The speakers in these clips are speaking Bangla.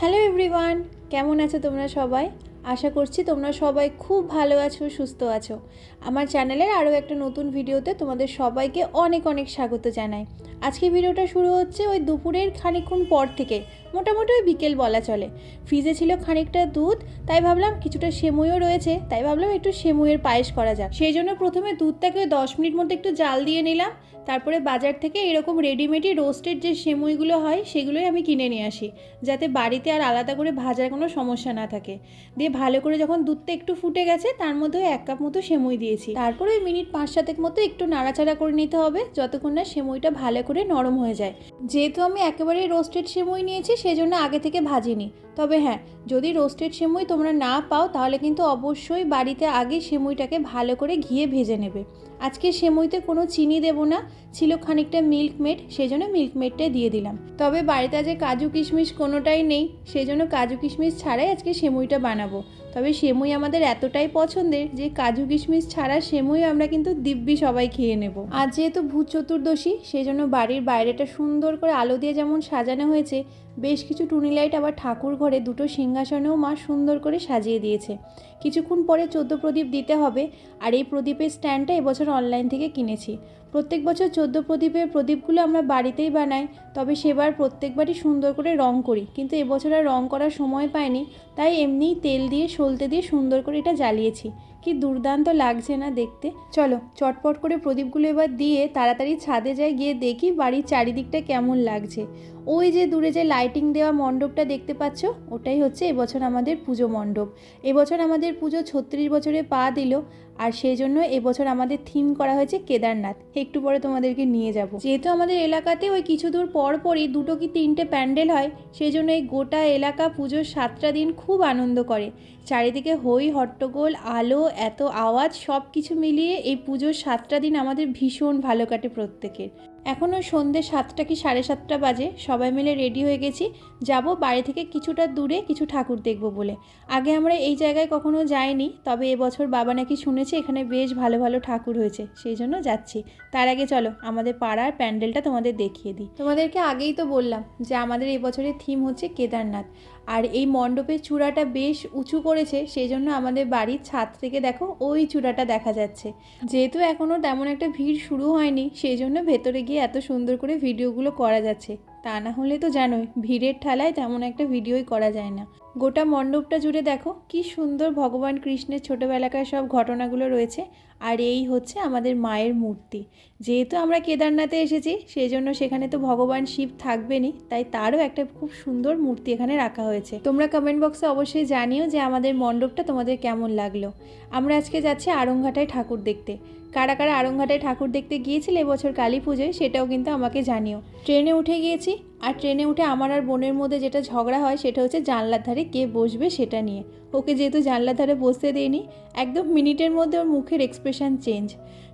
হ্যালো এভরিওয়ান কেমন আছো তোমরা সবাই? আশা করছি তোমরা সবাই খুব ভালো আছো, সুস্থ আছো। আমার চ্যানেলের আরও একটা নতুন ভিডিওতে তোমাদের সবাইকে অনেক অনেক স্বাগত জানাই। আজকে ভিডিওটা শুরু হচ্ছে ওই দুপুরের খানিক্ষণ পর থেকে। মোটামুটি ওই বিকেল বলা চলে। ফ্রিজে ছিল খানিকটা দুধ, তাই ভাবলাম কিছুটা সেমুইও রয়েছে, তাই ভাবলাম একটু সেমুইয়ের পায়েস করা যাক। সেই জন্য প্রথমে দুধটাকে ওই দশ মিনিট মধ্যে একটু জাল দিয়ে নিলাম, তারপরে বাজার থেকে এরকম রেডিমেডই রোস্টেড যে সেমুইগুলো হয়, সেগুলোই আমি কিনে নিয়ে আসি, যাতে বাড়িতে আর আলাদা করে ভাজার কোনো সমস্যা না থাকে। দিয়ে ভালো করে যখন দুধটা একটু ফুটে গেছে, তার মধ্যে এক কাপ মতো সেমুই দিয়েছি। তারপরে ওই মিনিট পাঁচ সাতেক মতো একটু নাড়াচাড়া করে নিতে হবে, যতক্ষণ না সেমুইটা ভালো করে নরম হয়ে যায়। যেহেতু আমি একেবারে রোস্টেড সেমুই নিয়েছি, সেজন্য আগে থেকে ভাজিনি। তবে হ্যাঁ যদি রোস্টেড সেমুই তোমরা না পাও, তাহলে কিন্তু অবশ্যই বাড়িতে আগে সেমুইটাকে ভালো করে ঘিয়ে ভেজে নেবে। আজকে সেমুইতে কোনো চিনি দেবো না, ছিল খানিকটা মিল্ক মেড সেই জন্য মিল্ক মেডটাই দিয়ে দিলাম। তবে বাড়িতে আজকে কাজু কিশমিশ কোনোটাই নেই সেই জন্য কাজু কিশমিশ ছাড়াই আজকে সেমুইটা বানাবো। তবে সেমুই আমাদের এতটাই পছন্দের যে কাজু কিশমিশ ছাড়া সেমুই আমরা কিন্তু দিব্যি সবাই খেয়ে নেব। আজ যেহেতু ভূত চতুর্দশী সেই জন্য বাড়ির বাইরেটা সুন্দর করে আলো দিয়ে যেমন সাজানো হয়েছে, বেশ কিছু টুনি লাইট আবার ঠাকুর ঘরে দুটো সিংহাসনেও মা সুন্দর করে সাজিয়ে দিয়েছে। কিছুক্ষণ পরে চোদ্দ প্রদীপ দিতে হবে আর এই প্রদীপের স্ট্যান্ডটা এবছর অনলাইন থেকে কিনেছি। প্রত্যেক বছর চোদ্দ প্রদীপের প্রদীপগুলো আমরা বাড়িতেই বানাই, তবে সেবার প্রত্যেকবারই সুন্দর করে রং করি। কিন্তু এবছর আর রং করার সময় পাইনি, তাই এমনিই তেল দিয়ে, সলতে দিয়ে সুন্দর করে এটা জ্বালিয়েছি। কি দুর্দান্ত লাগছে না দেখতে। চলো, চটপট করে প্রদীপগুলো এবার দিয়ে তাড়াতাড়ি ছাদে যাই, গিয়ে দেখি বাড়ির চারিদিকটা কেমন লাগছে। ওই যে দূরে যে লাইটিং দেওয়া মণ্ডপটা দেখতে পাচ্ছ, ওটাই হচ্ছে এবছর আমাদের পুজো মণ্ডপ। এবছর আমাদের পুজো ছত্রিশ বছরে পা দিল আর সেই জন্য এবছর আমাদের থিম করা হয়েছে কেদারনাথ। একটু পরে তোমাদেরকে নিয়ে যাব। যেহেতু আমাদের এলাকাতে ওই কিছু দূর পর পরই দুটো কি তিনটে প্যান্ডেল হয়, সেই জন্য এই গোটা এলাকা পুজোর সাতটা দিন খুব আনন্দ করে। চারিদিকে হই হট্টগোল, আলো, এত আওয়াজ সব কিছু মিলিয়ে এই পুজোর সাতটা দিন আমাদের ভীষণ ভালো কাটে প্রত্যেকের। এখনও সন্ধ্যে সাতটা কি সাড়ে সাতটা বাজে? সবাই মিলে রেডি হয়ে গেছি। যাব বাড়ি থেকে কিছুটা দূরে কিছু ঠাকুর দেখব বলে। আগে আমরা এই জায়গায় কখনো যাইনি, তবে এবছর বাবা নাকি শুনেছে এখানে বেশ ভালো ভালো ঠাকুর হয়েছে, সেই জন্য যাচ্ছি। তার আগে চলো, আমাদের পাড়ার প্যান্ডেলটা তোমাদের দেখিয়ে দিই। তোমাদেরকে আগেই তো বললাম যে আমাদের এই বছরের থিম হচ্ছে কেদারনাথ। আর এই মণ্ডপের চূড়াটা বেশ উঁচু করেছে, সেই জন্য আমাদের বাড়ির ছাদ থেকে দেখো ওই চূড়াটা দেখা যাচ্ছে। যেহেতু এখনও তেমন একটা ভিড় শুরু হয়নি, সেই জন্য ভেতরে গিয়ে এত সুন্দর করে ভিডিওগুলো করা যাচ্ছে। তা না হলে তো জানোই, ভিড়ের ঠালায় তেমন একটা ভিডিওই করা যায় না। গোটা মণ্ডপটা জুড়ে দেখো, কি সুন্দর ভগবান কৃষ্ণের ছোটোবেলাকার সব ঘটনাগুলো রয়েছে। আর এই হচ্ছে আমাদের মায়ের মূর্তি। যেহেতু আমরা কেদারনাথে এসেছি সেই জন্য সেখানে তো ভগবান শিব থাকবেনই, তাই তারও একটা খুব সুন্দর মূর্তি এখানে রাখা হয়েছে। তোমরা কমেন্ট বক্সে অবশ্যই জানিও যে আমাদের মণ্ডপটা তোমাদের কেমন লাগল। আমরা আজকে যাচ্ছি আরংঘাটায় ঠাকুর দেখতে। কারা কারা আরংঘাটায় ঠাকুর দেখতে গিয়েছিলে এবছর কালী পুজোয়, সেটাও কিন্তু আমাকে জানিও। ট্রেনে উঠে গিয়েছি আর ট্রেনে উঠে আমার আর বোনের মধ্যে যেটা ঝগড়া হয় সেটা হচ্ছে জানলার ধারে কে বসবে সেটা নিয়ে। ওকে যেহেতু জানলার ধারে বসতে দেয়নি, একদম মিনিটের মধ্যে ওর মুখের এক্সপ্রেশন চেঞ্জ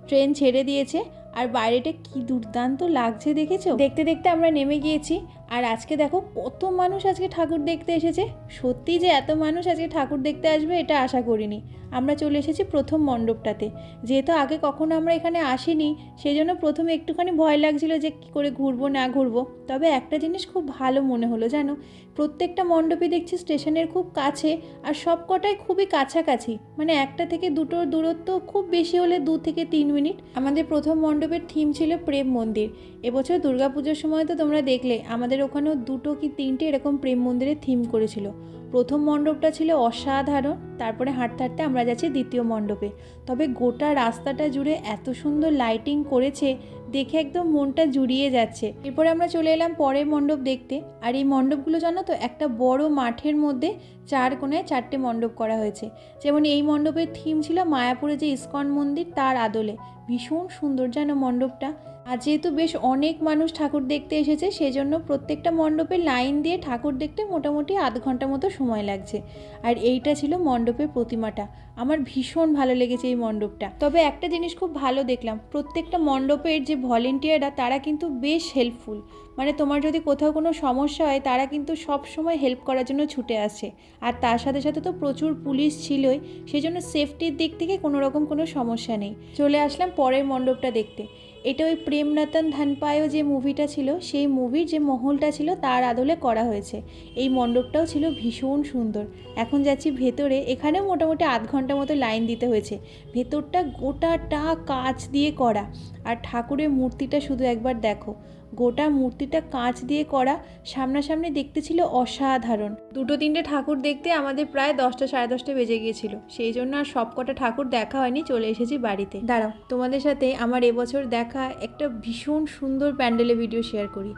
ট্রেন ছেড়ে দিয়েছে, আর বাইরেটা কি দুর্দান্ত লাগছে দেখেছ? দেখতে দেখতে আমরা নেমে গিয়েছি আর আজকে দেখো কত মানুষ আজকে ঠাকুর দেখতে এসেছে। সত্যি যে এত মানুষ আজকে ঠাকুর দেখতে আসবে, এটা আশা করিনি। আমরা চলে এসেছি প্রথম মণ্ডপটাতে। যেহেতু আগে কখনো আমরা এখানে আসিনি সেই জন্য প্রথমে একটুখানি ভয় লাগছিল যে কী করে ঘুরবো, না ঘুরবো। তবে একটা জিনিস খুব ভালো মনে হলো, জানো? প্রত্যেকটা মণ্ডপই দেখছি স্টেশনের খুব কাছে, আর সব কটাই খুবই কাছাকাছি। মানে একটা থেকে দুটোর দূরত্ব খুব বেশি হলে দু থেকে তিন মিনিট। আমাদের প্রথম মণ্ডপের থিম ছিল প্রেম মন্দির। এবছর দুর্গাপুজোর সময় তো তোমরা দেখলে, আমাদের ওখানেও দুটো কি তিনটে এরকম প্রেম মন্দিরের থিম করেছিল। প্রথম মণ্ডপটা ছিল অসাধারণ, তারপরে হাঁটতে হাঁটতে আমরা যাচ্ছি দ্বিতীয় মণ্ডপে। তবে গোটা রাস্তাটা জুড়ে এত সুন্দর লাইটিং করেছে, দেখে একদম মনটা জুড়িয়ে যাচ্ছে। এরপরে আমরা চলে এলাম পরের মণ্ডপ দেখতে, আর এই মণ্ডপগুলো জানো তো, একটা বড় মাঠের মধ্যে চার কোণায় চারটে মণ্ডপ করা হয়েছে। যেমন এই মণ্ডপের থিম ছিল মায়াপুরে যে ইস্কন মন্দির, তার আদলে। ভীষণ সুন্দর যেন মণ্ডপটা। আর যেহেতু বেশ অনেক মানুষ ঠাকুর দেখতে এসেছে, সেজন্য প্রত্যেকটা মণ্ডপে লাইন দিয়ে ঠাকুর দেখতে মোটামুটি আধ ঘণ্টা মতো সময় লাগছে। আর এইটা ছিল মণ্ডপের প্রতিমাটা। আমার ভীষণ ভালো লেগেছে এই মণ্ডপটা। তবে একটা জিনিস খুব ভালো দেখলাম, প্রত্যেকটা মণ্ডপের যে ভলেন্টিয়াররা, তারা কিন্তু বেশ হেল্পফুল মানে তোমার যদি কোথাও কোনো সমস্যা হয়, তারা কিন্তু সব সময় হেল্প করার জন্য ছুটে আসে। আর তার সাথে সাথে তো প্রচুর পুলিশ ছিলই সেই জন্য সেফটির দিক থেকে কোনো রকম কোনো সমস্যা নেই। চলে আসলাম পরের মণ্ডপটা দেখতে। এটা ওই প্রেমরতন ধানপায়ও যে মুভিটা ছিল, সেই মুভির যে মহলটা ছিল, তার আদলে করা হয়েছে। এই মণ্ডপটাও ছিল ভীষণ সুন্দর। এখন যাচ্ছি ভেতরে, এখানেও মোটামুটি আধ ঘণ্টা মতো লাইন দিতে হয়েছে। ভেতরটা গোটাটা কাচ দিয়ে করা। আর ঠাকুরের মূর্তিটা শুধু একবার দেখো। গোটা মূর্তিটা কাঁচ দিয়ে করা, সামনাসামনি দেখতে ছিল অসাধারণ। দুটো তিনটে ঠাকুর দেখতে আমাদের প্রায় দশটা সাড়ে দশটা বেজে গিয়েছিল। সেই জন্য আর সব কটা ঠাকুর দেখা হয়নি, চলে এসেছি বাড়িতে। দাঁড়াও, তোমাদের সাথে আমার এবছর দেখা একটা ভীষণ সুন্দর প্যান্ডেলে ভিডিও শেয়ার করি।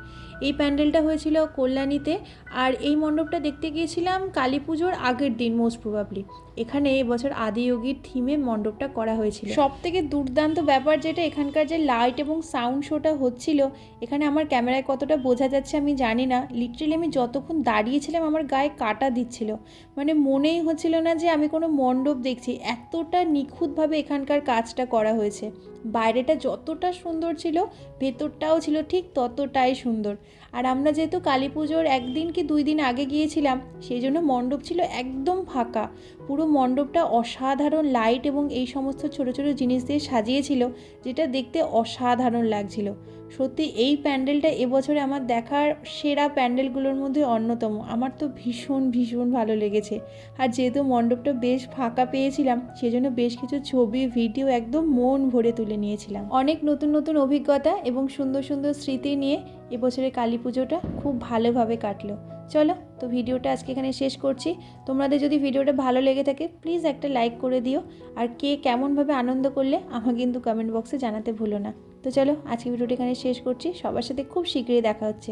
এই প্যান্ডেলটা হয়েছিল কল্যাণীতে আর এই মণ্ডপটা দেখতে গিয়েছিলাম কালী পুজোর আগের দিন মোস্ট প্রবাবলি এখানে এবছর আদিযোগীর থিমে মণ্ডপটা করা হয়েছিল। সব থেকে দুর্দান্ত ব্যাপার যেটা এখানকার যে লাইট এবং সাউন্ড শোটা হচ্ছিল, এখানে আমার ক্যামেরায় কতটা বোঝা যাচ্ছে আমি জানি না। লিটারেলি আমি যতক্ষণ দাঁড়িয়েছিলাম আমার গায়ে কাটা দিচ্ছিল। মানে মনেই হচ্ছিল না যে আমি কোনো মণ্ডপ দেখছি। এতটা নিখুঁতভাবে এখানকার কাজটা করা হয়েছে। বাইরেটা যতটা সুন্দর ছিল, ভেতরটাও ছিল ঠিক ততটাই সুন্দর। আর আমরা যেহেতু কালী পুজোর একদিন কি দুই দিন আগে গিয়েছিলাম, সেই জন্য মণ্ডপ ছিল একদম ফাঁকা। পুরো মণ্ডপটা অসাধারণ লাইট এবং এই সমস্ত ছোট ছোট জিনিস দিয়ে সাজিয়েছিল, যেটা দেখতে অসাধারণ লাগছিল। সত্যি, এই প্যান্ডেলটা এবছরে আমার দেখার সেরা প্যান্ডেলগুলোর মধ্যে অন্যতম। আমার তো ভীষণ ভীষণ ভালো লেগেছে। আর যেহেতু মণ্ডপটা বেশ ফাঁকা পেয়েছিলাম, সেজন্য বেশ কিছু ছবি ভিডিও একদম মন ভরে তুলে নিয়েছিলাম। অনেক নতুন নতুন অভিজ্ঞতা এবং সুন্দর সুন্দর স্মৃতি নিয়ে এবছরের কালী পুজোটা খুব ভালোভাবে কাটলো। চলো, তো ভিডিওটা আজকে এখানে শেষ করছি। তোমাদের যদি ভিডিওটা ভালো লেগে থাকে প্লিজ একটা লাইক করে দিও। আর কে কেমনভাবে আনন্দ করলে, আমাকে কিন্তু কমেন্ট বক্সে জানাতে ভুলো না। তো চলো, আজকে ভিডিওটা এখানে শেষ করছি। সবার সাথে খুব শীঘ্রই দেখা হচ্ছে।